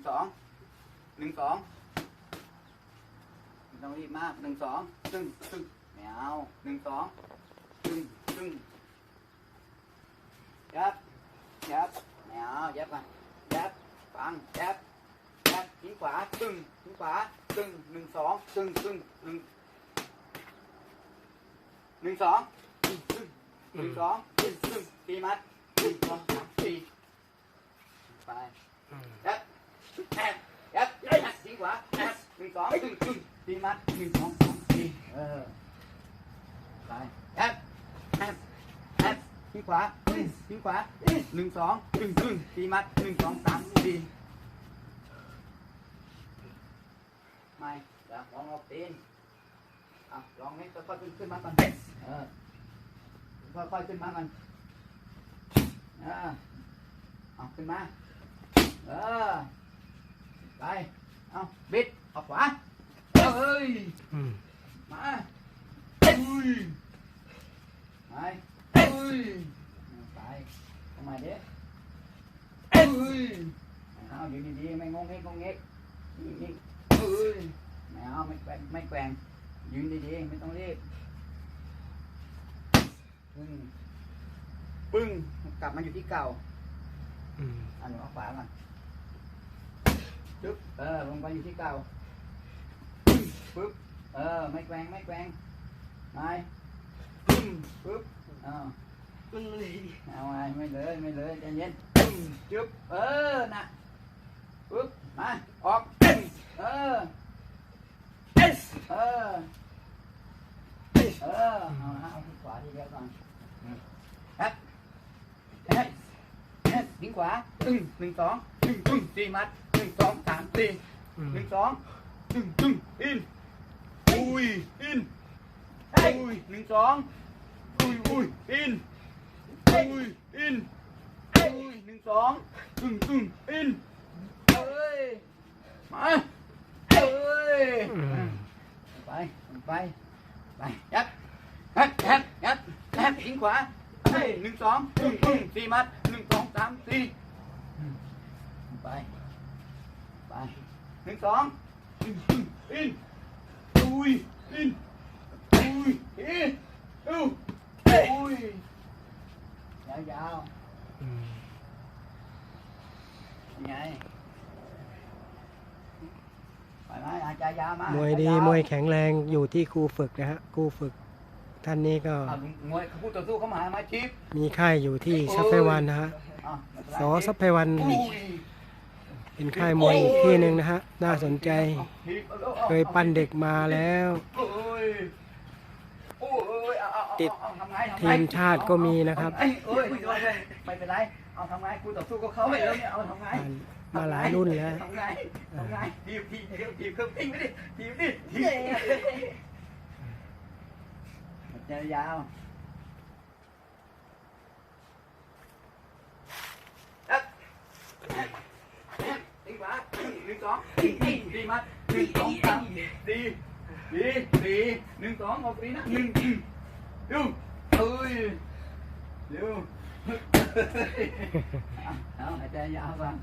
งสองหนึ่งสองต้องรีบมากหนึ่งสองตึ้งตึ้งไม่เอาหนึ่งสองตึ้งตึ้งยับยับไม่เอายับมายับฟังยับยับทิ้งขวาตึ้งทิ้งขวาตึ้งหนึ่งสองตึ้งตึ้งหนึ่งหนึ่งสองตึ้งตึ้งหนึ่งสองตึ้งตึ้งตีมัดหนึ่งสองสามสี่ไป ยัดแอบ ยัดยัดดีกว่ายัดหนึ่งสองตึ้งมัดหนึ่งสองสามสี่เออไปยัดแอบแอบที่ขวาที่ขวาหนึ่งสองตึ้งตึ้งตีมัดหนึ่งสองสามสี่ไม่เดี๋ยวลองเอาตีนอะลองให้ค่อยๆขึ้นมาก่อนเออค่อยๆขึ้นมาก่อนเออเอาขึ้นมาเออ ไป เอาบิดออกขวาเอ้ยอืมมาเอ้ยไปเอ้ยไปทำไมเด้เอ้ยเอาอยู่ดีๆไม่งงเงกงงเงกนี่เอ้ยไม่เอาไม่แกว่งไม่แกว่งยืนดีๆไม่ต้องรีบปึ้งปึ้งกลับมาอยู่ที่เก่าอืมอันนี้เอาขวาก่อน จึ๊บเออลงไปอยู่ที่เก่าปึ๊บเออไม่แกว่งไม่แกว่งไปปึ้มปึ๊บเอาเอาไงไม่เลยไม่เลยใจเย็นปึ้มจึ๊บเออน่ะปึ๊บมาออกเออเออเออเอาละเอาที่ขวาทีเดียวก่อนครับเฮ้ยทิ้งขวาตึ้งหนึ่งสองตึ้งตึ้งสี่มัด หนึ่งสองสามสี่อืมหนึ่งสองตึ้งตึ้งอินอุ้ยอินอุ้ยหนึ่งสองอุ้ยอุ้ยอินอุ้ยอินอุ้ยหนึ่งสองตึ้งตึ้งอินเอ้ยมาเอ้ยอืมไปไปไปยัดยัดยัดยัดยัดทิ้งขวาเฮ้ยหนึ่งสองตึ้งตึ้งสี่มัดหนึ่งสองสามสี่ไปไป หนึ่งสองตึ้งตึ้งอินอุ้ยอินอุ้ยอินอุ้ยอุ้ยยาวอืมๆยังไงไปไหมอาจารย์ยาวมามวยดียาวมวยแข็งแรงอยู่ที่ครูฝึกนะฮะครูฝึกท่านนี้ก็อะมวยคู่ต่อสู้เขามามาชิปมีค่ายอยู่ที่ซัพไพวันนะฮะอะไม่เป็นไรสอซัพไพวัน อุ้ย เป็นค่ายมวยอีกที่หนึ่งนะฮะ น่าสนใจ เคยปั้นเด็กมาแล้วโอ้ยโอ้ยเอาเอาเอาติดเอาทำไงทำไงทีมชาติก็มีนะครับเอ้ยเอ้ยไม่เป็นไร เอาทำไงกูต่อสู้กับเขาไปแล้วเนี่ยเอาทำไงมาหลายรุ่นแล้วทำไงทำไงทีบทีบทีบทีบเครื่องทิ้งไปดิทีบดิทีบมันจะยาวเอ๊ะเอ๊ะเอ๊ะทิ้งขวาห นึ่งสองดีมัดหนึ่งสองสามดีดีดีหนึ่งสองหกดีนะหนึ่งดูเอ้ยเร็วเอาหายใจยาวบ้าง